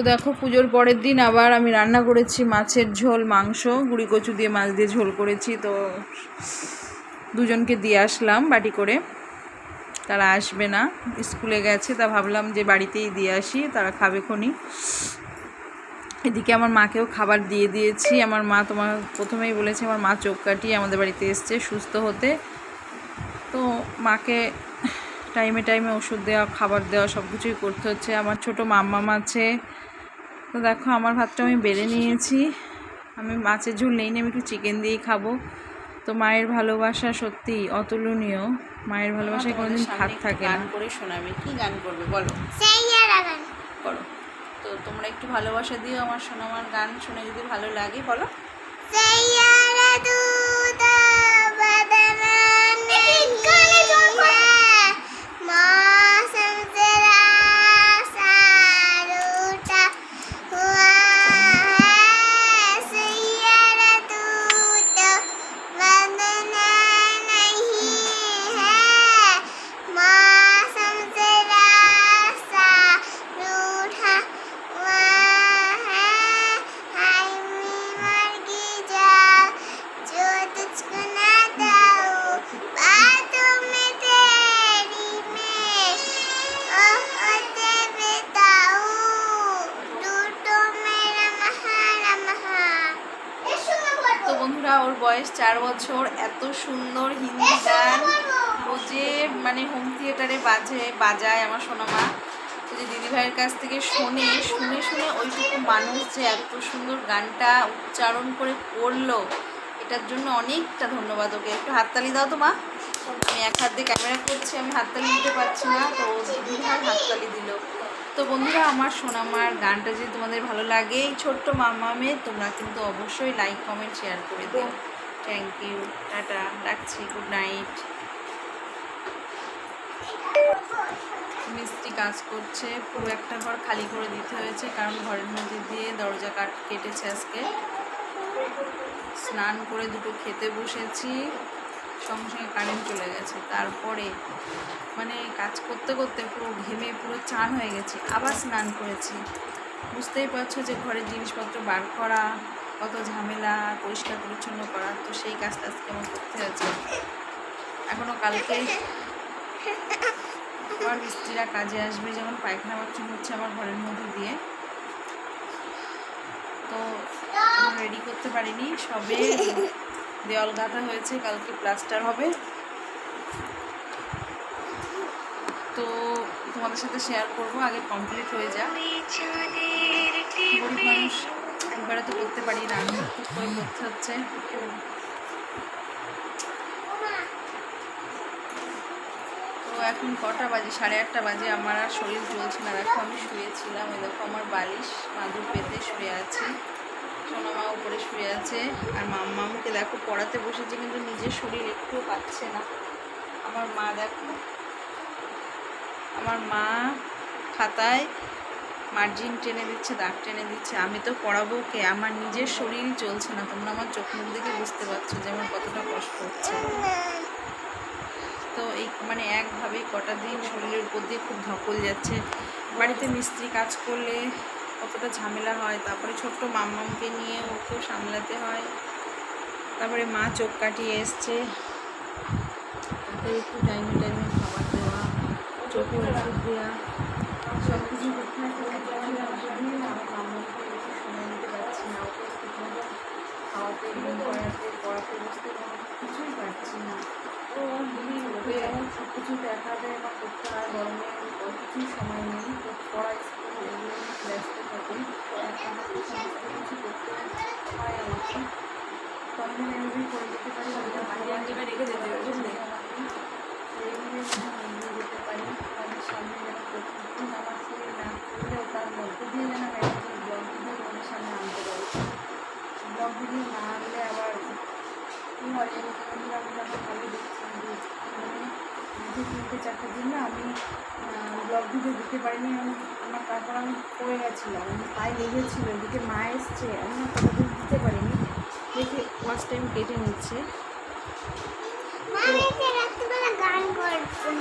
তো দেখো পুজোর পরের দিন আবার আমি রান্না করেছি মাছের ঝোল, মাংস, গুঁড়ি কচু দিয়ে মাছ দিয়ে ঝোল করেছি। তো দুজনকে দিয়ে আসলাম বাটি করে। তারা আসবে না, স্কুলে গেছে, তা ভাবলাম যে বাড়িতেই দিয়ে আসি, তারা খাবে খনি। এদিকে আমার মাকেও খাবার দিয়ে দিয়েছি। আমার মা তোমার প্রথমেই বলেছে, আমার মা চোখ কাটিয়ে আমাদের বাড়িতে এসছে, সুস্থ হতে। তো মাকে টাইমে টাইমে ওষুধ দেওয়া, খাবার দেওয়া সব কিছুই করতে হচ্ছে। আমার ছোটো মাম্মাম আছে তো দেখো আমার ভাতটা আমি বেড়ে নিয়েছি। আমি মাছের ঝোল নেই আমি একটু চিকেন দিয়েই খাব। তো মায়ের ভালোবাসা সত্যি অতুলনীয়। মায়ের ভালোবাসায় কোনোদিন ভাত থাকে গান করে শোনাবে। কি গান করবে বলো? সেই আর গান করো তো তোমরা একটু ভালোবাসা দিও আমার শোনামার গান শুনে যদি ভালো লাগে বলো। সেই বয়স চার বছর, এত সুন্দর হিন্দি গান। ও যে মানে হোম থিয়েটারে বাজে, বাজায় আমার সোনামা। তো যে দিদিভাইয়ের কাছ থেকে শোনে, শুনে শুনে ওইটুকু মানুষ যে এত সুন্দর গানটা উচ্চারণ করে করল, এটার জন্য অনেকটা ধন্যবাদ ওকে। একটু হাততালি দাও তো মা। আমি এক হাত দিয়ে ক্যামেরা করছি, আমি হাততালি দিতে পারছি না, তো দিদিভাই হাততালি দিল। তো বন্ধুরা, আমার সোনামার গানটা যদি তোমাদের ভালো লাগে, এই ছোট্ট মামামে তোমরা কিন্তু অবশ্যই লাইক কমেন্ট শেয়ার করে দিও। থ্যাংক ইউ টাটা রাখছি. গুড নাইট মিস্ত্রি কাজ করছে। পুরো একটা ঘর খালি করে দিতে হয়েছে, কারণ ঘরের মধ্যে দিয়ে দরজা কাট কেটেছে আজকে। স্নান করে দুটো খেতে বসেছি। সঙ্গে সঙ্গে কারেন্ট চলে গেছে। তারপরে মানে কাজ করতে করতে পুরো ঘেমে পুরো চান হয়ে গেছি। আবার স্নান করেছি। বুঝতেই পারছ যে ঘরের জিনিসপত্র বার করা কত ঝামেলা, পরিষ্কার পরিচ্ছন্ন করা, তো সেই কাজটা আজকে আমার করতে হয়েছে। এখনও কালকে আবার মিস্ত্রিরা কাজে আসবে, যেমন পায়খানা বাথরুম হচ্ছে আমার ঘরের মধ্যে দিয়ে। তো রেডি করতে পারিনি, সবে দেওয়াল গাঁথা হয়েছে, কালকে প্লাস্টার হবে। তো তোমাদের সাথে শেয়ার করব, আগে কমপ্লিট হয়ে যাক। গরিব মানুষ একবারে তো করতে পারি না। করে করতে হচ্ছে। তো এখন কটা বাজে? সাড়ে আটটা বাজে। আমার আর শরীর চলছে না। দেখো, আমি শুয়েছিলাম। ওই দেখো, আমার বালিশ, মাদুর পেতে শুয়ে আছি। সোনামা উপরে শুয়ে আছে। আর মাম্মামকে দেখো, পড়াতে বসেছে, কিন্তু নিজের শরীর একটুও পাচ্ছে না। আমার মা দেখো, আমার মা খাতায় মার্জিন টেনে দিচ্ছে, দাগ টেনে দিচ্ছে। আমি তো পড়াবো কে? আমার নিজের শরীর চলছে না। তোমরা আমার চোখ মুখ দেখে বুঝতে পারছ যে আমার কতটা কষ্ট হচ্ছে। তো এই মানে একভাবেই কটা দিন শরীরের উপর দিয়ে খুব ধকল যাচ্ছে। বাড়িতে মিস্ত্রি কাজ করলে কতটা ঝামেলা হয়, তারপরে ছোট্ট মাম্মামকে নিয়ে ওকেও সামলাতে হয়। তারপরে মা চোখ কাটিয়ে এসছে। একটু টাইমে টাইমে খাবার দেওয়া, চোখে ওষুধ দেওয়া সব পড়াতে বসতে কিছুই পারছি না তো ওকে সব কিছু দেখাতে বা করতে হয় গরমে কিছুই সময় নেই পড়া স্কুল এগুলো ব্যস্ত থাকে কিছু করতে হয় আমাকে আমি করে পারি এইভাবে যেতে পারি সামনে যেন শরীর না করলেও তার মধ্যে দিয়ে যেন আমি একটা ব্লগ ভিডিও তোমাদের সামনে আনতে পারি ব্লগ ভিডিও না আনলে আবার জানি বন্ধুরা আমি যখন ভালো দেখছিলাম যে মানে দুটো তিনটে চারটের আমি ব্লগ ভিডিও দিতে পারিনি। আমি আমার তারপর আমি পড়ে গেছিলাম। পায়ে লেগেছিল এদিকে মা এসছে। আমি না কতদিন দিতে পারিনি। দেখে ওয়াচ টাইম কেটে নিচ্ছে।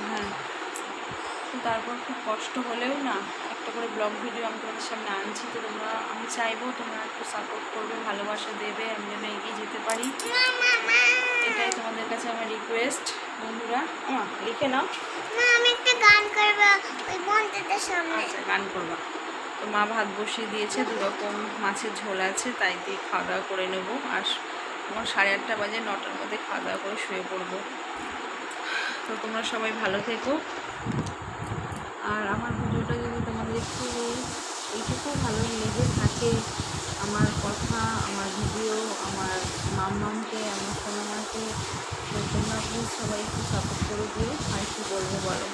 হ্যাঁ। তারপর খুব কষ্ট হলেও না একটা করে ব্লগ ভিডিও আমি তোমাদের সামনে আনছি তো তোমরা আমি চাইব তোমরা একটু সাপোর্ট করবে ভালোবাসা দেবে আমি যেন এগিয়ে যেতে পারি। এটাই তোমাদের কাছে আমার রিকোয়েস্ট বন্ধুরা। লিখে নাও। মা আমি একটা গান করব ওই বন্ধুদের সামনে। আচ্ছা গান করবা। তো মা ভাত বসিয়ে দিয়েছে দু রকম মাছের ঝোল আছে তাই দিয়ে খাওয়া দাওয়া করে নেব। আর আমার সাড়ে আটটা বাজে নটার মধ্যে খাওয়া দাওয়া করে শুয়ে পড়ব। তো তোমরা সবাই ভালো থেকো। আর আমার ভিডিওটা যদি একটু এইটুকু ভালো লেগে থাকে আমার কথা, আমার ভিডিও, আমার মামমামকে, আমার সোনামাকে। তোমরা প্লিজ সবাই একটু সাপোর্ট করে দিয়ে আর কি বলব বলো?